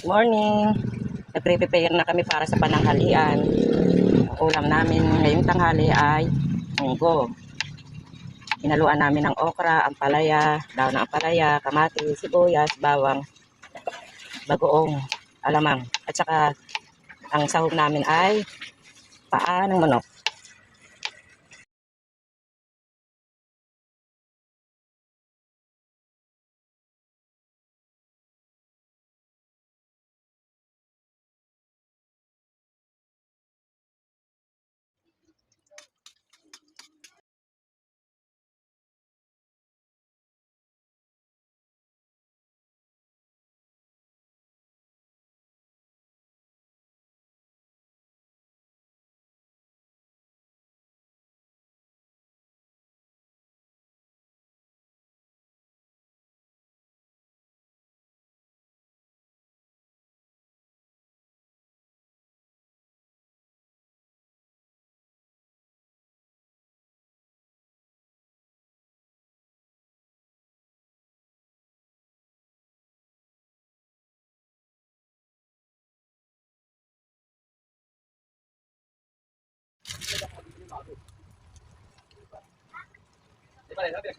Morning. Nagre-prepare na kami para sa pananghalian. Ang ulam namin ngayong tanghali ay munggo. Inaluan namin ng okra, ampalaya, daw ng ampalaya, kamatis, sibuyas, bawang, bagoong, alamang. At saka ang sahog namin ay paa ng manok. Gracias.